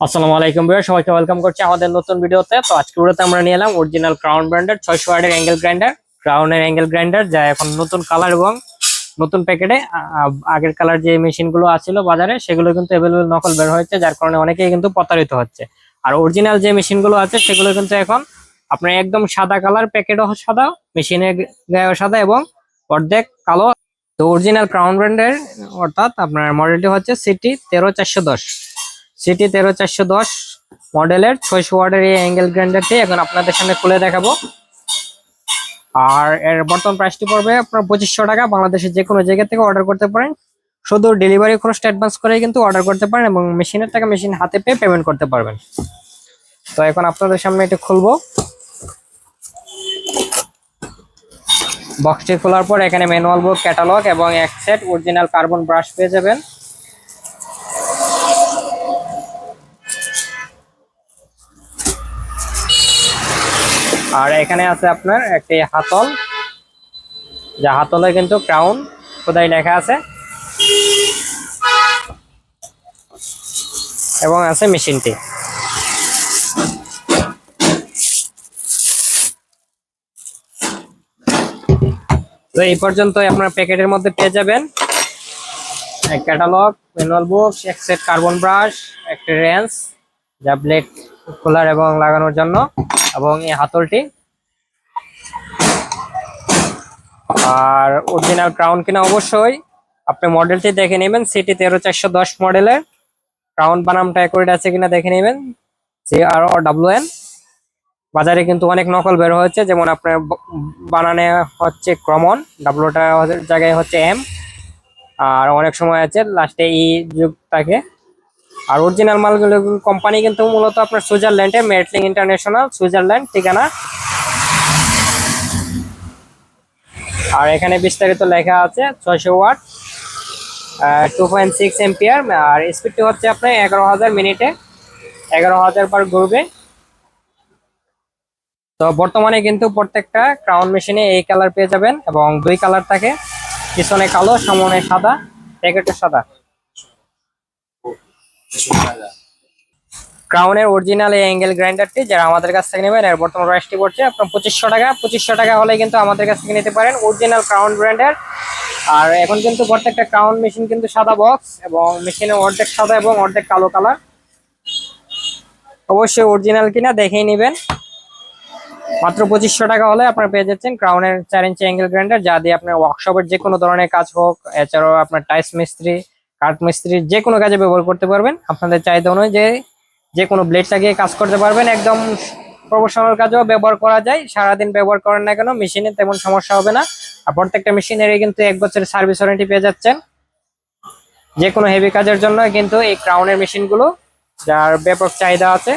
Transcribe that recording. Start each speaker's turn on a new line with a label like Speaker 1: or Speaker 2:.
Speaker 1: আসসালামু আলাইকুম ভাইয়া সবাইকে ওয়েলকাম করছি আমাদের নতুন ভিডিওতে। তো আজকে ভিডিওতে আমরা নিয়ে এলাম অরিজিনাল ক্রাউন ব্র্যান্ডের ছয়শো ওয়ার্ডের অ্যাঙ্গেল গ্রাইন্ডার ক্রাউনের অ্যাঙ্গেল গ্রাইন্ডার যা এখন নতুন কালার এবং নতুন প্যাকেটে আগের কালার যে মেশিনগুলো আছিল বাজারে, সেগুলো কিন্তু অ্যাভেলেবেল নকল বের হয়েছে, যার কারণে অনেকেই কিন্তু প্রতারিত হচ্ছে। আর অরিজিনাল যে মেশিনগুলো আছে, সেগুলো কিন্তু এখন আপনার একদম সাদা কালার প্যাকেটও সাদা মেশিনের গায়েও সাদা এবং অর্ধেক কালো। তো অরিজিনাল ক্রাউন ব্র্যান্ডের অর্থাৎ আপনার মডেলটি হচ্ছে সিটি তেরো চারশো দশ। সিটি তেরো চারশো দশ মডেলের ছয়শো ওয়ার্ডের এই অ্যাঙ্গেল গ্রাইন্ডারটি এখন আপনাদের সামনে খুলে দেখাবো। আর এর বর্তমান প্রাইসটি পড়বে আপনার পঁচিশশো টাকা। বাংলাদেশের যে কোনো জায়গা থেকে অর্ডার করতে পারেন। শুধু ডেলিভারি খরচটা অ্যাডভান্স করে কিন্তু অর্ডার করতে পারেন এবং মেশিনের টাকা মেশিন হাতে পেয়ে পেমেন্ট করতে পারবেন। তো এখন আপনাদের সামনে এটা খুলবো। বক্সটি খোলার পর এখানে ম্যানুয়াল বুক ক্যাটালগ এবং এক সেট অরিজিনাল কার্বন ব্রাশ পেয়ে যাবেন। আর এখানে আছে আপনার একটি হাতল। যা হাতলে কিন্তু ক্রাউন খোদাই লেখা আছে। এবং আছে মেশিনটি। তো এই পর্যন্ত আপনার প্যাকেটের মধ্যে পেয়ে যাবেন। এক ক্যাটালগ ম্যানুয়াল বুক এক সেট কার্বন ব্রাশ একটা রেঞ্জ যা ব্লেড খোলার এবং লাগানোর জন্য এবং এই হাতলটি। আর অরিজিনাল ক্রাউন কিনা অবশ্যই। আপনি মডেলটি দেখে নেবেন সিটি তেরো চারশো দশ মডেলের ক্রাউন বানামটা অ্যাকুরেট আছে কিনা দেখে নেবেন। C R O W N বাজারে কিন্তু অনেক নকল বের হয়েছে, যেমন আপনার বানানে হচ্ছে ক্রমন ডাব্লুটা জায়গায় হচ্ছে এম আর অনেক সময় আছে লাস্টে ই যুগ থাকে আর অরিজিনাল মালগুলো কোম্পানি কিন্তু মূলত আপনার সুইজারল্যান্ডে মেটলিং ইন্টারন্যাশনাল সুইজারল্যান্ড ঠিকানা। আর এখানে বিস্তারিত লেখা আছে ছয়শো watt two point six ampere আর স্পিডটি হচ্ছে আপনার এগারো হাজার মিনিটে, এগারো হাজার বার ঘুরবে। তো বর্তমানে কিন্তু প্রত্যেকটা ক্রাউন মেশিনে এই কালার পেয়ে যাবেন এবং দুই কালার থাকে, পিছনে কালো, সামনে সাদা প্যাকেটে সাদা। ক্রাউনের অরিজিনাল এই অ্যাঙ্গেল গ্রাইন্ডারটি যারা আমাদের কাছ থেকে নেবেন, এর বর্তমান প্রাইসটি পড়ছে আপনার পঁচিশশো টাকা। পঁচিশশো টাকা হলে কিন্তু আমাদের কাছ থেকে নিতে পারেন অরিজিনাল ক্রাউন ব্র্যান্ডের আর এখন কিন্তু প্রত্যেকটা ক্রাউন মেশিন কিন্তু সাদা বক্স এবং মেশিনে অর্ধেক সাদা এবং অর্ধেক কালো কালার অবশ্যই অরিজিনাল কিনা দেখেই নেবেন। মাত্র পঁচিশশো টাকা হলে আপনার পেয়ে যাচ্ছেন ক্রাউনের চার ইঞ্চি অ্যাঙ্গেল গ্রাইন্ডার যা দিয়ে আপনার ওয়ার্কশপের যে কোনো ধরনের কাজ হোক, এছাড়াও আপনার টাইস মিস্ত্রি কাঠ মিস্ত্রি যে কোনো কাজে ব্যবহার করতে পারবেন। আপনাদের চাহিদা অনুযায়ী যে কোনো ব্লেড লাগিয়ে কাজ করতে পারবেন। একদম প্রফেশনাল কাজেও ব্যবহার করা যায়। সারাদিন ব্যবহার করেন না কেন, মেশিনে তেমন সমস্যা হবে না। আর প্রত্যেকটা মেশিনেরই কিন্তু এক বছরের সার্ভিস ওয়ারেন্টি পেয়ে যাচ্ছেন। যে কোনো হেভি কাজের জন্য কিন্তু এই ক্রাউনের মেশিনগুলো, যার ব্যাপক চাহিদা আছে।